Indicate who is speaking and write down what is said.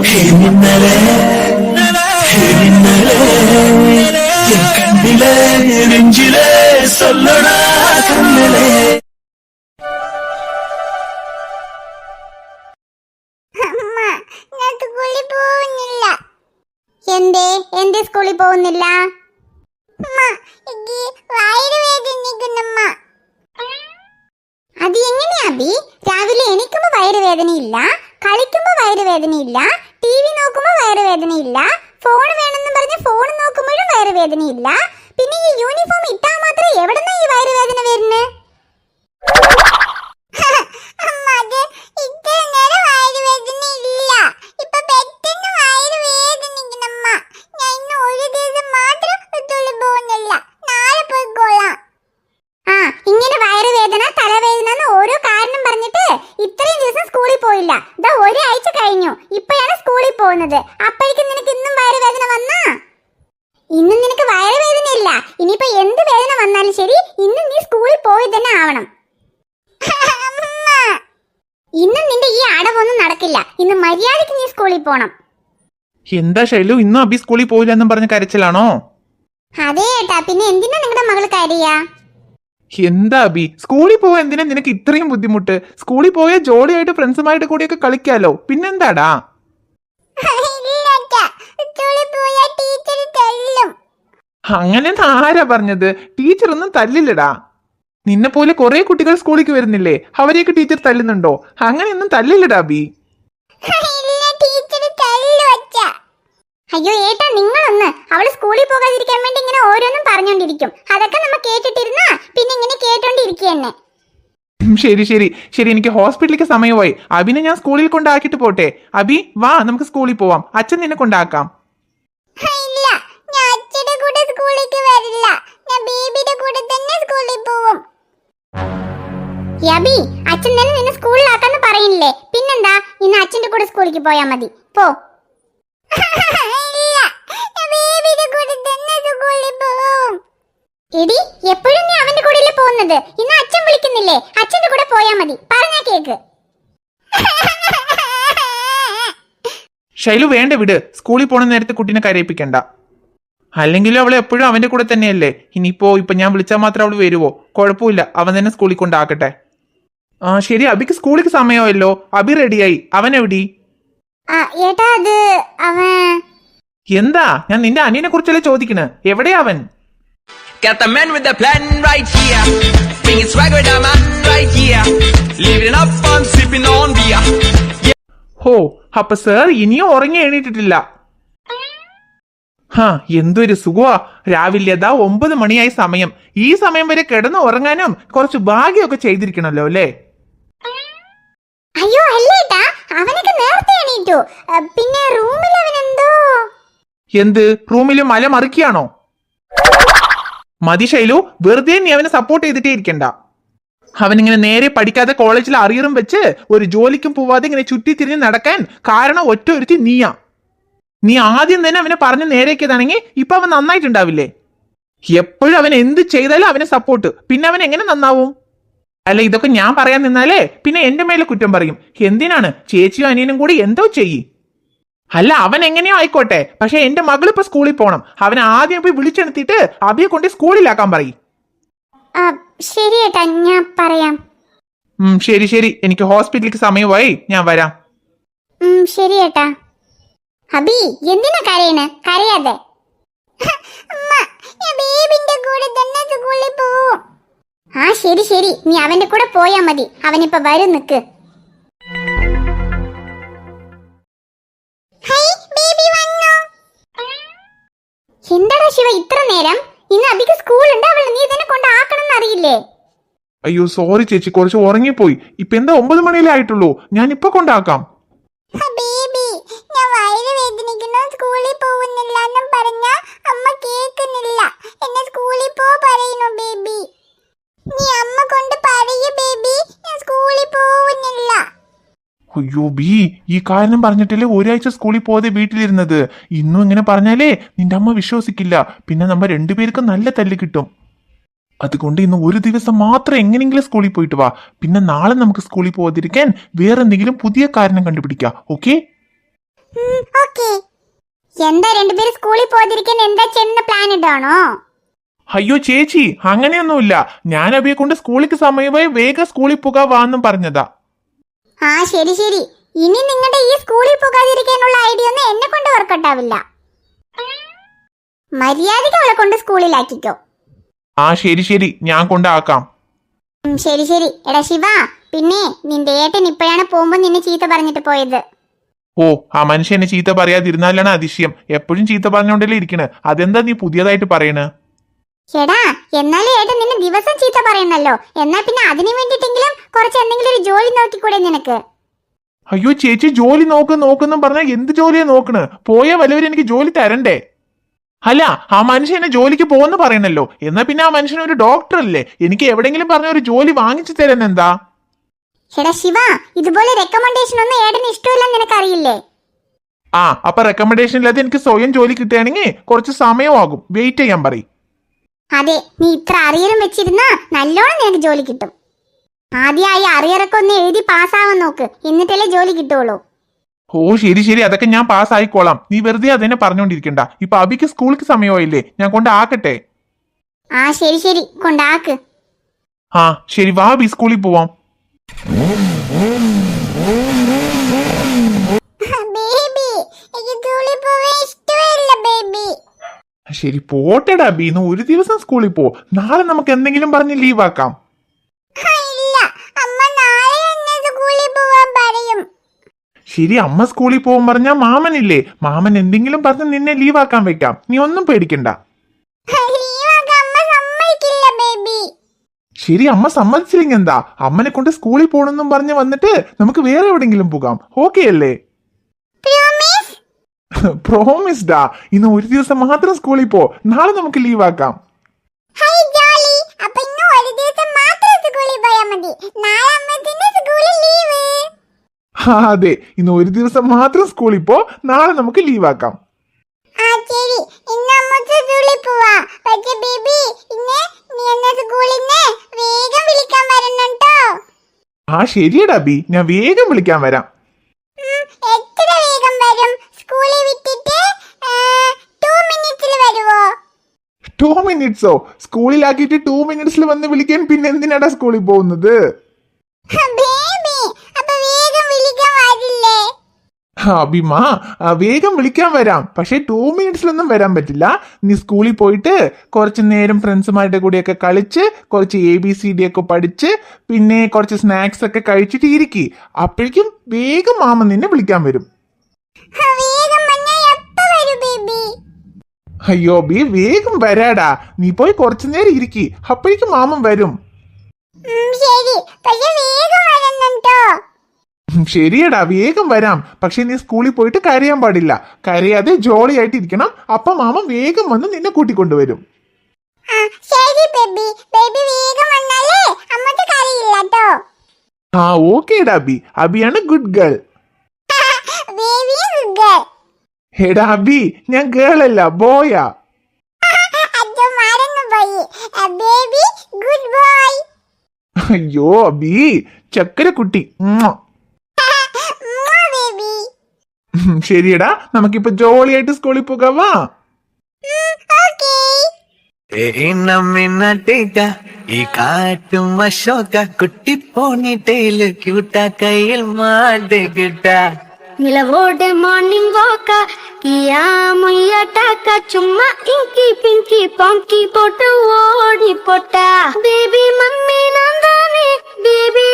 Speaker 1: മിന്നലേ N കണ്ണിലെ നെഞ്ചിലെ സൊല്ലണ കണ്ണലേ
Speaker 2: എന്തേ എന്തേ സ്കൂളിൽ പോകുന്നില്ല അത് എങ്ങനെയാ ബി രാവിലെ എണീക്കുമ്പോ വയറുവേദനയില്ല കളിക്കുമ്പോ വയറ് വേദനയില്ല ടി വി നോക്കുമ്പോൾ വയറ് വേദനയില്ല. ഫോൺ വേണമെന്ന് പറഞ്ഞ് ഫോൺ നോക്കുമ്പോഴും വയറ് വേദനയില്ല. പിന്നെ ഈ യൂണിഫോം ഇട്ടാൽ മാത്രം എവിടെന്നാ ഈ വയറുവേദന വരുന്നത് അമ്മ അത് ഇത്ര നേരം വയറ് വേദന ഇല്ല ഇപ്പൊ പെട്ടെന്ന് വയറ് വേദനിക്കണമ്മ ഞാൻ ഇന്ന് ഒരു ദിവസം മാത്രം സ്കൂളിൽ പോകുന്നില്ല നാളെ പോയിക്കോളാം ആ ഇങ്ങനെ വയറുവേദന തലവേദന എന്ന് ഓരോ കാരണം പറഞ്ഞിട്ട് ഇത്രയും ദിവസം സ്കൂളിൽ പോയില്ല ഇതാ ഒരാഴ്ച കഴിഞ്ഞു ഇപ്പോഴാണ് സ്കൂളിൽ പോകുന്നത് അപ്പോഴേക്കും നിനക്ക് ഇന്നും വയറുവേദന വന്നാ ഇന്നും നിനക്ക് വയറുവേദന ഇല്ല ഇനിയിപ്പോ എന്ത് വേദന വന്നാലും ശരി ഇന്ന് നീ സ്കൂളിൽ പോയി തന്നെ ആവണം. ഇന്നും നിന്റെ ഈ അടവൊന്നും നടക്കില്ല. ഇന്ന് മര്യാദയ്ക്ക് നീ സ്കൂളിൽ പോണം.
Speaker 3: എന്താ ശൈലു ഇന്നും അബി സ്കൂളിൽ പോയില്ല എന്നും പറഞ്ഞ കരച്ചിലാണോ?
Speaker 2: അതേ ഏട്ടാ പിന്നെ എന്തിനാ നിങ്ങളുടെ മകൾ കരയാ?
Speaker 3: എന്താ അബി സ്കൂളിൽ പോവാൻ എന്തിനാ നിനക്ക് ഇത്രയും ബുദ്ധിമുട്ട്? സ്കൂളിൽ പോയാൽ ജോളിയായിട്ട് ഫ്രണ്ട്സുമായിട്ട് കൂടിയൊക്കെ കളിക്കാലോ? പിന്നെന്താടാ?
Speaker 2: ടീച്ചർ തല്ലും
Speaker 3: അങ്ങനെ ആരാ പറഞ്ഞത്? ടീച്ചർ ഒന്നും തല്ലില്ലടാ. നിന്നെ പോലെ കുറെ കുട്ടികൾ സ്കൂളിലേക്ക് വരുന്നില്ലേ? അവരെയൊക്കെ ടീച്ചർ തല്ലുന്നുണ്ടോ? അങ്ങനെയൊന്നും തല്ലില്ലടാ
Speaker 2: ബി. അയ്യോ ഏട്ടാ നിങ്ങളൊന്ന് അവൾ സ്കൂളിൽ പോകാതിരിക്കാൻ വേണ്ടി ഇങ്ങനെ ഓരോന്നും പറഞ്ഞോണ്ടിരിക്കും. അതൊക്കെ നമ്മ കേട്ടിട്ടിരുന്നാ പിന്നെ ഇങ്ങനെ
Speaker 3: കേട്ടോണ്ടിരിക്കന്നെ. ശരി ശരി. ശരി എനിക്ക് ഹോസ്പിറ്റലിലേക്ക് സമയമായി. അബിനെ ഞാൻ സ്കൂളിൽ കൊണ്ടാക്കിയിട്ട് പോട്ടെ. അബി വാ നമുക്ക് സ്കൂളിൽ പോവാം. അച്ഛൻ നിന്നെ കൊണ്ടാക്കാം
Speaker 2: ഇല്ല ഞാൻ അച്ഛന്റെ കൂടെ സ്കൂളിലേക്ക് വരില്ല. ഞാൻ ബേബിയുടെ കൂടെ തന്നെ സ്കൂളിൽ പോവും. യബി അച്ഛൻ തന്നെ നിന്നെ സ്കൂളിലാക്കാന്ന് പറയുന്നില്ലേ പിന്നെന്താ? ഇന്ന് അച്ഛന്റെ കൂടെ സ്കൂളിലേക്ക് പോയാ മതി. പോ. എടി എപ്പോഴും നീ അവന്റെ കൂടെയല്ലേ പോകുന്നത്? ഇന്ന് അച്ഛൻ വിളിക്കുന്നില്ലേ? അച്ഛന്റെ കൂടെ പോയാ മതി. പറഞ്ഞാ കേക്ക്.
Speaker 3: ശൈലു വേണ്ട വിട്. സ്കൂളിൽ പോണ നേരത്തെ കുട്ടീനെ കരയിപ്പിക്കണ്ട. അല്ലെങ്കിലും അവൾ എപ്പോഴും അവന്റെ കൂടെ തന്നെയല്ലേ? ഇനിയിപ്പോ ഇപ്പൊ ഞാൻ വിളിച്ചാൽ മാത്രം അവൾ വരുവോ? കുഴപ്പമില്ല അവൻ തന്നെ സ്കൂളിൽ കൊണ്ടാക്കട്ടെ. ആ ശരി അബിക്ക് സ്കൂളിക്ക് സമയമല്ലോ അബി റെഡിയായി അവൻ എവിടെ?
Speaker 2: ഏട്ടാ അത് അവൻ
Speaker 3: എന്താ? ഞാൻ നിന്റെ അനിയനെ കുറിച്ചല്ലേ ചോദിക്കണ? എവിടെയാ അവൻ?
Speaker 4: Got the man with the plan right here. Bringing swag with the man right here. Living up and sipping on beer.
Speaker 3: ഹോ അപ്പൊ സാർ ഇനിയും ഉറങ്ങി എണീറ്റിട്ടില്ല. ഹാ എന്തൊരു സുഖമാ രാവിലെ അതാ ഒമ്പത് മണിയായി സമയം. ഈ സമയം വരെ കിടന്നു ഉറങ്ങാനും കുറച്ച് ഭാഗ്യമൊക്കെ ചെയ്തിരിക്കണല്ലോ അല്ലേ?
Speaker 2: അയ്യോ അല്ലേട്ടാ അവനൊക്കെ നേരത്തെ എണീറ്റു. പിന്നെ റൂമിൽ അവൻ എന്തോ?
Speaker 3: എന്ത് റൂമിൽ മല മറിക്കുകയാണോ? മതി ശൈലു വെറുതെ നീ അവനെ സപ്പോർട്ട് ചെയ്തിട്ടേ ഇരിക്കണ്ട. അവനിങ്ങനെ നേരെ പഠിക്കാതെ കോളേജിൽ അറിയറും വെച്ച് ഒരു ജോലിക്കും പോവാതെ ഇങ്ങനെ ചുറ്റി തിരിഞ്ഞ് നടക്കാൻ കാരണം ഒറ്റ ഒരുത്തി നീയാ. നീ ആദ്യം തന്നെ അവനെ പറഞ്ഞ് നേരേക്കിയതാണെങ്കിൽ ഇപ്പൊ അവൻ നന്നായിട്ടുണ്ടാവില്ലേ? എപ്പോഴും അവൻ എന്ത് ചെയ്താലും അവനെ സപ്പോർട്ട് പിന്നെ അവൻ എങ്ങനെ നന്നാവും? അല്ല ഇതൊക്കെ ഞാൻ പറയാൻ നിന്നാലേ പിന്നെ എന്റെ മേലെ കുറ്റം പറയും. എന്തിനാണ്? ചേച്ചിയും അനിയനും കൂടി എന്തോ ചെയ്യ്. അല്ല അവൻ എങ്ങനെയോ ആയിക്കോട്ടെ. പക്ഷെ എന്റെ മകൾ ഇപ്പൊ സ്കൂളിൽ പോണം. അവൻ ആദ്യം പോയി വിളിച്ചെടുത്തിട്ട് അബിയെ കൊണ്ട് സ്കൂളിലാക്കാൻ പറയും.
Speaker 2: ശരി ഏട്ടാ ഞാൻ പറയാം.
Speaker 3: ശരി ശരി. എനിക്ക് ഹോസ്പിറ്റലിലേക്ക് സമയമായി. ഞാൻ വരാം.
Speaker 2: ശരി ഏട്ടാ. അബി എന്തിനാ കരയണ്? കരയാതെ. ആ ശരി ശരി. നീ അവന്റെ കൂടെ പോയാ മതി. അവനിപ്പോ വരും നിക്ക്. എന്താടാ ശിവ ഇത്ര നേരം? ഇന്ന് അബിക്ക് സ്കൂളുണ്ട് അവൾ നീ ഇതിനെ തന്നെ കൊണ്ടാക്കണം അറിയില്ലേ?
Speaker 3: അയ്യോ സോറി ചേച്ചി. കുറച്ച് ഉറങ്ങിപ്പോയി. ഇപ്പൊ എന്താ ഒമ്പത് മണിയിലേ ആയിട്ടുള്ളൂ. ഞാൻ ഇപ്പൊ കൊണ്ടാക്കാം
Speaker 2: സ്കൂളിൽ പോകുന്നില്ല എന്നും പറഞ്ഞ അമ്മ കേൾക്കുന്നില്ല. എന്നെ സ്കൂളിൽ പോ പറയുന്നു ബേബി. നീ അമ്മ കൊണ്ട് പറയൂ ബേബി. ഞാൻ സ്കൂളിൽ പോകുന്നില്ല.
Speaker 3: അയ്യോ ബി ഈ കാരണം പറഞ്ഞിട്ടല്ലേ ഒരാഴ്ച സ്കൂളിൽ പോകാതെ വീട്ടിലിരുന്നത്? ഇന്നും ഇങ്ങനെ പറഞ്ഞാലേ നിന്റെ അമ്മ വിശ്വസിക്കില്ല. പിന്നെ നമ്മ രണ്ടുപേർക്കും നല്ല തല്ല് കിട്ടും. അതുകൊണ്ട് ഇന്ന് ഒരു ദിവസം മാത്രം എങ്ങനെയെങ്കിലും സ്കൂളിൽ പോയിട്ട് വാ. പിന്നെ നാളെ നമുക്ക് സ്കൂളിൽ പോകാതിരിക്കാൻ വേറെ എന്തെങ്കിലും പുതിയ കാരണം കണ്ടുപിടിക്കാം. ഓക്കെ?
Speaker 2: ഓക്കെ. എന്താ രണ്ടുപേരും സ്കൂളിൽ പോകാതിരിക്കാൻ എന്താ ചെയ്യുന്ന പ്ലാൻ ഇടാണോ?
Speaker 3: അയ്യോ ചേച്ചി അങ്ങനെയൊന്നുമില്ല. ഞാൻ അബിയെ കൊണ്ട് സ്കൂളിക്ക് സമയമായി വേഗം സ്കൂളിൽ പോകാവാന്നും പറഞ്ഞതാ.
Speaker 2: ആ ശരി ശരി. ഇനി നിങ്ങളുടെ ഈ സ്കൂളിൽ പോകാതിരിക്കാനുള്ള ഐഡിയ ഒന്നും എന്നെ കൊണ്ട് വർക്കൗട്ട് ആവില്ല മര്യാദയ്ക്ക് അവളെ കൊണ്ട് സ്കൂളിലാക്കിക്കോ.
Speaker 3: ആ ശരി ശരി. ഞാൻ കൊണ്ടാക്കാം.
Speaker 2: ശരി ശരി. എടാ ശിവ പിന്നെ നിന്റെ ഏട്ടൻ ഇപ്പോഴാണ് പോകുമ്പോ നിന്നെ ചീത്ത പറഞ്ഞിട്ട് പോയത്.
Speaker 3: ഓ ആ മനുഷ്യനെ ചീത്ത പറയാതിരുന്നാലാണ് അതിശയം. എപ്പോഴും ചീത്ത പറഞ്ഞുകൊണ്ടല്ലേ ഇരിക്കണ്. അതെന്താ നീ പുതിയതായിട്ട് പറയണ്?
Speaker 2: എടാ എന്നാലും ഏട്ടൻ നിന്നെ ദിവസം ചീത്ത പറയണല്ലോ എന്നാ പിന്നെ അതിനു വേണ്ടിട്ടെങ്കിലും കുറച്ച് എന്തെങ്കിലും ഒരു ജോലി നോക്കിക്കൂടെ നിനക്ക്?
Speaker 3: അയ്യോ ചേച്ചി ജോലി നോക്ക് നോക്കുന്നു പറഞ്ഞാൽ എന്ത് ജോലിയാ നോക്കണ്? പോയ വല്ലവരും എനിക്ക് ജോലി തരണ്ടേ? അല്ല ആ മനുഷ്യൻ എന്നെ ജോലിക്ക് പോകുന്നു പറയണല്ലോ. എന്നാ പിന്നെ ആ മനുഷ്യൻ ഒരു ഡോക്ടർ അല്ലേ? എനിക്ക് എവിടെങ്കിലും പറഞ്ഞ ഒരു ജോലി വാങ്ങിച്ചു തരാൻ എന്താ?
Speaker 2: എടാ ശിവ ഇതുപോലെ റെക്കമെൻഡേഷൻ ഒന്നും ഏട്ടന് ഇഷ്ടമില്ലെന്ന് നിനക്കറിയില്ലേ?
Speaker 3: ആ അപ്പൊ റെക്കമെൻഡേഷൻ ഇല്ലാതെ എനിക്ക് സ്വയം ജോലി കിട്ടുകയാണെങ്കിൽ കുറച്ച് സമയമാകും. വെയിറ്റ് ചെയ്യാൻ പറയും.
Speaker 2: അതെ നീ ഇത്ര അറിയലും വെച്ചിരുന്ന നല്ലോണം നിനക്ക് ജോലി കിട്ടും. ആദ്യമായി അറിയറൊക്കെ ഒന്ന് എഴുതി പാസ്സാവാൻ നോക്ക് എന്നിട്ടല്ലേ ജോലി കിട്ടുള്ളൂ
Speaker 3: ഓ ശരി ശരി. അതൊക്കെ ഞാൻ പാസ് ആയിക്കോളാം നീ വെറുതെ അതിനെ പറഞ്ഞോണ്ടിരിക്കണ്ട ഇപ്പൊ അബിക്ക് സ്കൂളിക്ക് സമയമായില്ലേ? ഞാൻ കൊണ്ടാക്കട്ടെ?
Speaker 2: ആ ശരി ശരി. കൊണ്ടാക്ക്.
Speaker 3: ആ ശരി. വാ അബി. സ്കൂളിൽ പോവാം. ശരി പോട്ടെടാ ബി. ഇന്ന് ഒരു ദിവസം സ്കൂളിൽ പോ. നാളെ നമുക്ക് എന്തെങ്കിലും പറഞ്ഞ് ലീവ് ആക്കാം.
Speaker 2: ഇല്ല. അമ്മ നാളെ എന്നെ സ്കൂളിൽ പോവാൻ പറയും.
Speaker 3: ശരി അമ്മ സ്കൂളിൽ പോകും പറഞ്ഞാ മാമനില്ലേ? മാമൻ എന്തെങ്കിലും പറഞ്ഞ് നിന്നെ ലീവ് ആക്കാൻ വെക്കാം. നീ ഒന്നും പേടിക്കണ്ട
Speaker 2: ലീവൊക്കെ അമ്മ സമ്മതിക്കില്ല ബേബി
Speaker 3: ശരി അമ്മ സമ്മതിച്ചില്ലെങ്കിൽ എന്താ? അമ്മനെ കൊണ്ട് സ്കൂളിൽ പോകണമെന്നും പറഞ്ഞ് വന്നിട്ട് നമുക്ക് വേറെ എവിടെങ്കിലും പോകാം. ഓക്കെ അല്ലേ?
Speaker 2: പ്രോമിസ്
Speaker 3: പ്രോമിസ്ഡാ ഇന്ന് ഒരു ദിവസം മാത്രം സ്കൂളിൽ പോ. നാളെ നമുക്ക് ലീവ് ആക്കാം. അതെ. ഇന്ന് ഒരു ദിവസം മാത്രം സ്കൂളിൽ പോ. നാളെ നമുക്ക് ലീവ് ആക്കാം.
Speaker 2: സ്കൂളിൽ പോവാ. പക്ഷേ ബേബി ഇന്ന് നീ എന്നെ സ്കൂളിൽ നിന്ന് വേഗം വിളിക്കാൻ വരണം ട്ടോ.
Speaker 3: ആ ശരിയടാ ബി. ഞാൻ വേഗം വിളിക്കാൻ വരാം.
Speaker 2: ഉം, എത്ര വേഗം വരും? സ്കൂളിൽ വിട്ടിട്ട് ടു മിനിറ്റ്സിൽ വരുവോ?
Speaker 3: ടു മിനിറ്റ്സോ സ്കൂളിലാക്കിയിട്ട് ടു മിനിറ്റ്സിൽ വന്ന് വിളിക്കാൻ പിന്നെ എന്തിനാടാ സ്കൂളിൽ പോകുന്നത്?
Speaker 2: അപ്പൊ വേഗം വിളിക്കാൻ വരില്ലേ
Speaker 3: അഭിമ വേഗം വിളിക്കാൻ വരാം. പക്ഷേ ടു മിനിറ്റ്സിലൊന്നും വരാൻ പറ്റില്ല. നീ സ്കൂളിൽ പോയിട്ട് കുറച്ച് നേരം ഫ്രണ്ട്സുമാരുടെ കൂടെയൊക്കെ കളിച്ച് കുറച്ച് എ ബി സി ഡി ഒക്കെ പഠിച്ച് പിന്നെ കുറച്ച് സ്നാക്സ് ഒക്കെ കഴിച്ചിട്ട് ഇരിക്കി. അപ്പോഴേക്കും വേഗം മാമ നിന്നെ വിളിക്കാൻ വരും. അയ്യോ ബി വേഗം വരാടാ. നീ പോയി കുറച്ചു നേരം ഇരിക്കി. അപ്പോഴേക്കും മാമൻ വരും.
Speaker 2: ശരി. പക്ഷെ
Speaker 3: ശരിയടാ വേഗം വരാം. പക്ഷെ നീ സ്കൂളിൽ പോയിട്ട് കരയാൻ പാടില്ല. കരയാതെ ജോളി ആയിട്ട് ഇരിക്കണം. അപ്പൊ മാമൻ വേഗം വന്ന് നിന്നെ കൂട്ടിക്കൊണ്ടുവരും.
Speaker 2: ആ ശരി ബേബി. ബേബി വേഗം വന്നാലേ അമ്മയ്ക്ക് കറിയില്ല ട്ടോ.
Speaker 3: ആ ഓക്കേടാ അബി അബിയാണ് ഗുഡ് ഗേൾ.
Speaker 2: ബേബി ഗുഡ്
Speaker 3: എടാ അബി ഞാൻ ഗേൾ അല്ല ബോയാ.
Speaker 2: Baby good boy.
Speaker 3: അയ്യോ അബി ചക്കര കുട്ടി ശരിയടാ നമുക്കിപ്പോ ജോളിയായിട്ട് സ്കൂളിൽ പോകാവാ
Speaker 2: ഓക്കേ
Speaker 1: മിന്നട്ടേക്ക ഈ കാറ്റും അശോക കുട്ടി പോണിട്ടേല് ക്യൂട്ട കയ്യിൽ മാട്ടുകിട്ട
Speaker 5: നിലവോടെ മോർണിംഗ് വാക്ക കിയാ മുയ്യാട്ടാക്ക ചുമ്മാ ഇങ്കി പിങ്കി പോങ്കി പോട്ട് ഓടി പൊട്ട ബേബി മമ്മി നന്ദാനേ ബേബി